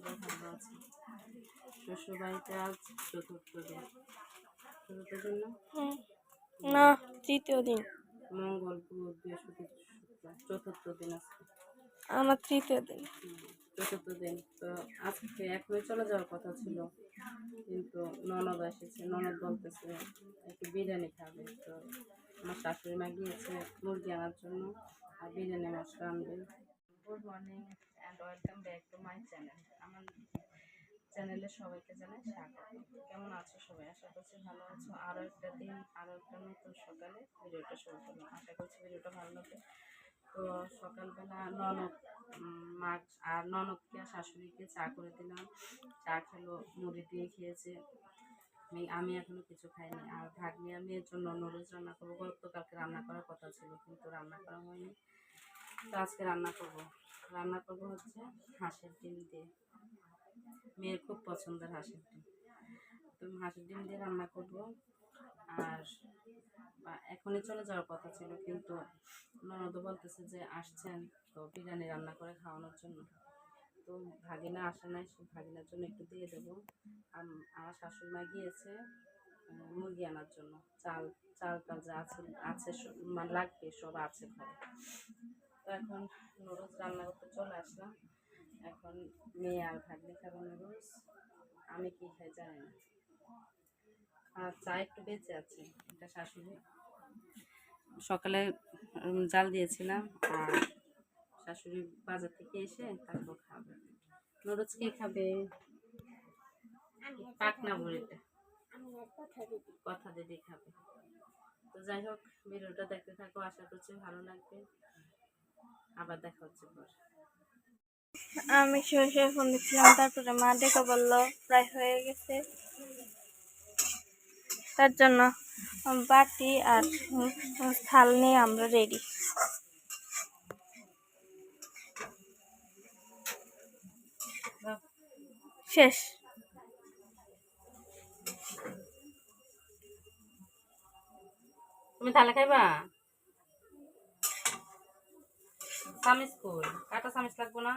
আমরা ভালো আছি। শ্বশুর বাড়িতে আজ চতুর্থ দিন। চতুর্থ দিন না? না তৃতীয় দিন। মঙ্গল বুধ বৃহস্পতি চতুর্থ দিন আজকে। আমার তৃতীয় দিন। চতুর্থ দিন। তো আজকে এখনই চলে যাওয়ার কথা ছিল। কিন্তু ননদ এসেছে ননদ বলতেছে একটু বিরিয়ানি খাবে। তো আমার শাশুড়ি মা গিয়েছে মুরগি আনার জন্য আর বিরিয়ানি মশলা আনবে। Good morning and welcome back to my channel আমার চ্যানেলে সবাইকে জানাই স্বাগত। কেমন আছো সবাই? আশা করছি ভালো আছো। আরও একটা দিন আরও একটা নতুন সকালে ভিডিওটা শুরু করলাম। আশা করছি ভিডিওটা ভালো লাগবে। তো সকালবেলা ননদ মা, আর ননদকে, আর শাশুড়িকে চা করে দিলাম। চা খেলো, মুড়ি দিয়ে খেয়েছে। আমি আমি এখনও কিছু খাইনি। আর ভাগ্নি, আমি এর জন্য নুডলস রান্না করব। গতকালকে রান্না করার কথা ছিল, কিন্তু রান্না করা হয়নি। তো আজকে রান্না করব। রান্না করব হচ্ছে হাঁসের ডিম দিয়ে। মেয়ের খুব পছন্দের হাঁসের ডিম। তো হাঁসের ডিম দিয়ে রান্না করব। আর এখনই চলে যাওয়ার কথা ছিল, কিন্তু ননদ বলতেছে যে আসছেন তো বিরিয়ানি রান্না করে খাওয়ানোর জন্য। তো ভাগিনা আসে নাই, সে ভাগিনার জন্য একটু দিয়ে দেবো। আর আমার শাশুড়ি মা গিয়েছে মুরগি আনার জন্য। চাল চাল টাল যা আছে আছে মানে লাগবে, সব আছে ঘরে। তো এখন নুডলস রান্না করতে চলে আসলাম। এখন মেয়ে আর ভাগ্নি খাবে নুডলস। আমি কি খাই জানি না। আর চা একটু বেঁচে আছে, এটা শাশুড়ি। সকালে জাল দিয়েছিলাম, আর শাশুড়ি বাজার থেকে এসে তারপর খাবে। নুডলস কে খাবে? পাকনা ভরিটা কথা দিদি খাবে। তো যাই হোক, ভিডিওটা দেখতে থাকো, আশা করছি ভালো লাগবে। আবার দেখা হচ্ছে পর। আমি শুয়ে ফোন দেখছিলাম তারপরে মা ডেকে বলল প্রায় হয়ে গেছে। তার জন্য বাটি আর থাল নিয়ে আমরা রেডি শেষ। তুমি থালা খাইবা? সামিস কই? কাটা সামিস লাগবো না?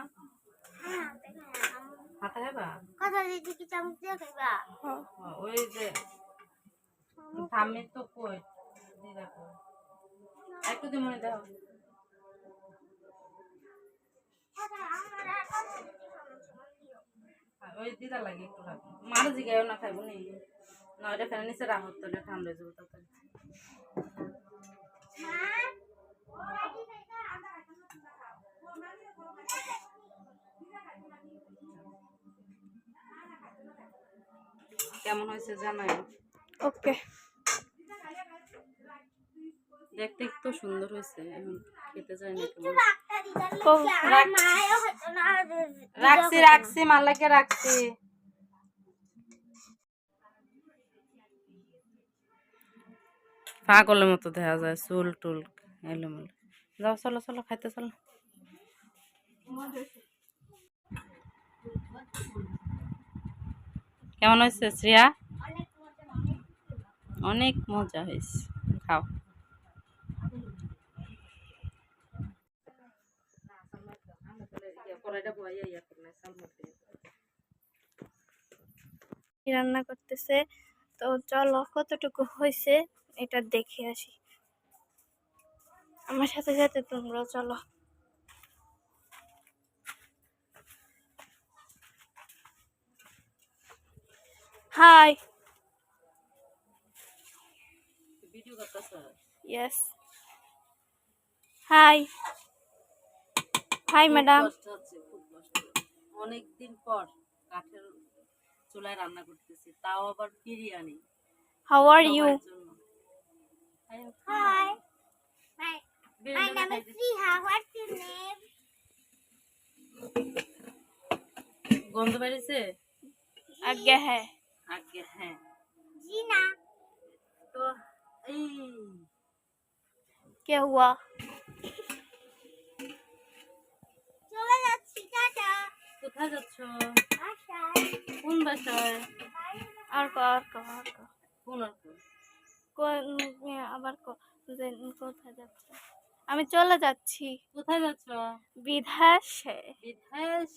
হাতে খাইবা কথা দিদি কি চামচ দিয়ে খাইবা? ওই যে থামে তো কই? দিদা কই একটু দি মনে দাও। আর ওই দিদা লাগে একটু খাব। মারো জিগায়ও না খাইবো নি। ফেলে নিচে রাহত তো ঠান্ডা হয়ে যাব তাড়াতাড়ি। কেমন হয়েছে জানাই ওকে। দেখতে একটু সুন্দর হয়েছে এখন খেতে চাই না কেমন। রাখছি রাখছি মাল্লাকে রাখছি। পাগলের মতো দেখা যায় চুল টুল এলোমেলো। যাও চলো চলো খাইতে চলো। কেমন হয়েছে, শ্রেয়া? অনেক মজা হয়েছে। খাও। রান্না করতেছে? তো চলো, কতটুকু হয়েছে এটা দেখে আসি। আমার সাথে সাথে তোমরা চলো। হাই ভিডিও করতেছ ইয়েস হাই হাই ম্যাডাম কষ্ট হচ্ছে খুব কষ্ট অনেক দিন পর কাঠের চুলায় রান্না করতেছি তাও আবার বিরিয়ানি। হাউ আর ইউ সবার জন্য। হাই মাই মাই বিরিয়ানি নাম ইজ খাইতে- রিহা হোয়াটস ইউর নেম গন্ধ বেরিয়েছে? আজ্ঞা হ্যাঁ। আগে হ্যাঁ। জিনা। তো এই কে হুয়া? চলে যাচ্ছি টাটা। কোথায় যাচ্ছ? বাসায়। কোন বাসায়? আর কো আর কো আর কো। কোন আর কোন? আবার কো কোথায় যাচ্ছে? আমি চলে যাচ্ছি। কোথায় যাচ্ছ? বিধাসে। বিদেশ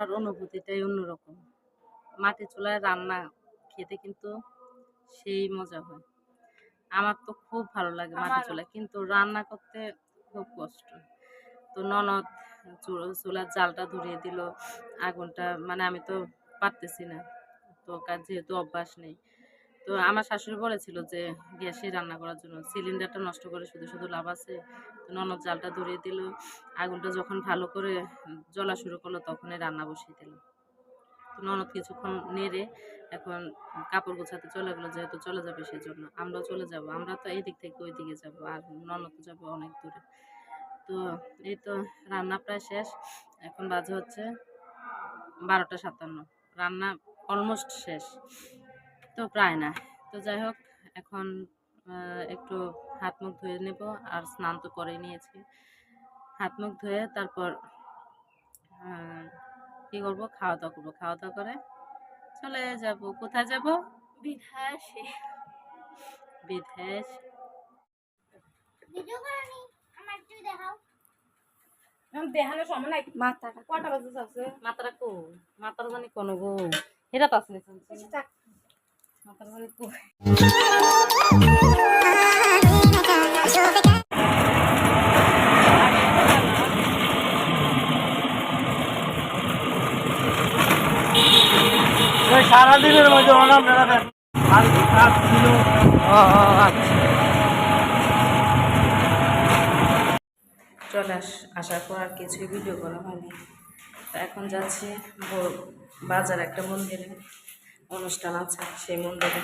অনুভূতিটাই অন্যরকম। মাটি চুলায় রান্না খেতে কিন্তু সেই মজা হয়। আমার তো খুব ভালো লাগে মাটি চুলায় কিন্তু রান্না করতে খুব কষ্ট। তো ননদ চুলার জালটা ধরিয়ে দিল আগুনটা মানে আমি তো পারতেছি না। তো কার যেহেতু অভ্যাস নেই। তো আমার শাশুড়ি বলেছিল যে গ্যাসে রান্না করার জন্য সিলিন্ডারটা নষ্ট করে শুধু শুধু লাভ আছে। তো ননদ জালটা ধরিয়ে দিল আগুনটা যখন ভালো করে জ্বলা শুরু করল তখনই রান্না বসিয়ে দিল। ননদ কিছুক্ষণ নেড়ে এখন কাপড় গোছাতে চলে গেলো, যেহেতু চলে যাবে সেজন্য। আমরাও চলে যাব, আমরা তো এই দিক থেকে ওই দিকে যাব, আর ননদ যাবে অনেক দূরে। তো এই তো রান্না প্রায় শেষ, এখন বাজে হচ্ছে বারোটা সাতান্ন। রান্না অলমোস্ট শেষ, তো প্রায় না। তো যাই হোক, এখন একটু হাত মুখ ধুয়ে নেব, আর স্নান তো করে নিয়েছি। হাত মুখ ধুয়ে তারপর কি করব? খাওয়া দাওয়া করব। খাওয়া দাওয়া করে চলে যাব। কোথায় যাব? বিদেশ দেখাও। দেখানোর সময় নাই। মাথাটা কটা বাজে আছে? মাথাটা কো মাথার জানি কোন গো? এটা তো আসলে মাথার জানি কো চলে আস, আসার পর আর কিছুই ভিডিও করা হয়নি। এখন যাচ্ছি বাজার একটা মন্দিরে। অনুষ্ঠান আছে সেই মন্দিরে।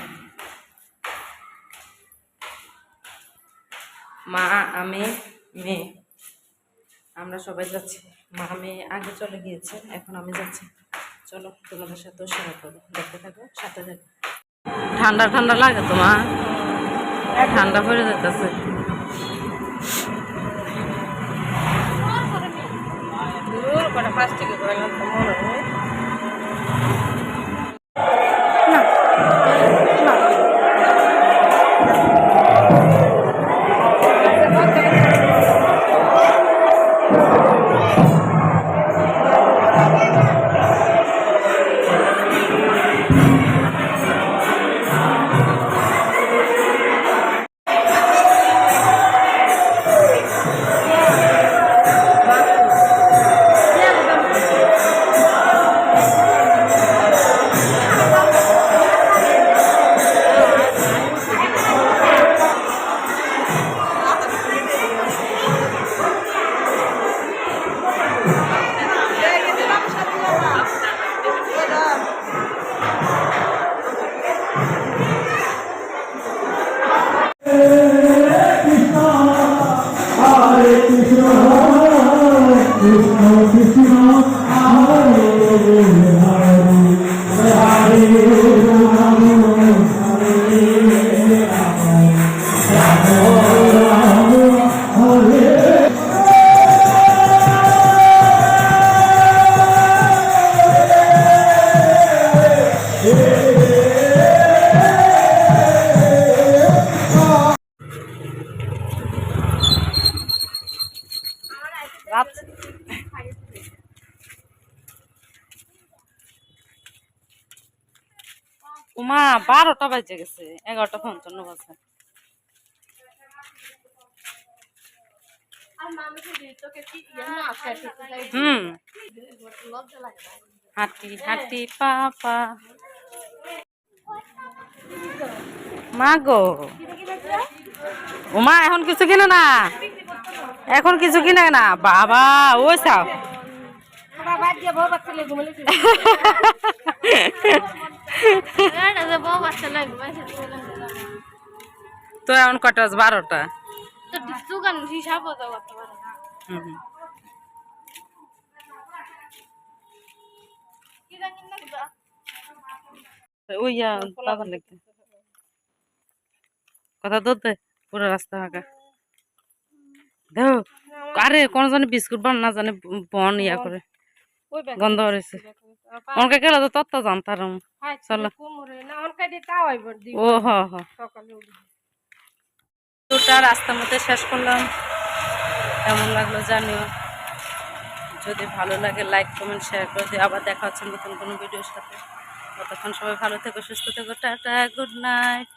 মা, আমি, মেয়ে। আমরা সবাই যাচ্ছি। মা, মেয়ে আগে চলে গিয়েছে, এখন আমি যাচ্ছি। চলো তোমাদের সাথেও শেয়ার করব। দেখতে থাকো সাথে থাকো। ঠান্ডা ঠান্ডা লাগে তোমার ঠান্ডা পড়ে যেতেছে রাত বারোটা বাজে গেছে এগারোটা পঞ্চান্ন বাজে। হুম। হাঁটি হাঁটি পাপা। মা গো। উমা এখন কিছু কিনে না? এখন কিছু কিনে না? বাবা ওই চাও। বউ বাচ্চা লাগবে তো এখন কটা বাজে? বারোটা। হিসাব তো পারে কথা রাস্তা ফাঁকা। দেও আরে কোন জানে বিস্কুট বান না জানে বন ইয়া করে। গন্ধ হয়েছে অনকে গেলে তো তত্ত্ব জানতাম। চলো। দিয়ে ও হ দুটা রাস্তার মধ্যে শেষ করলাম। কেমন লাগল জানিও। যদি ভালো লাগে লাইক কমেন্ট শেয়ার করে দিও। আবার দেখা হচ্ছে নতুন কোনো ভিডিওর সাথে। ততক্ষণ সবাই ভালো থেকো সুস্থ থেকো। Tata good night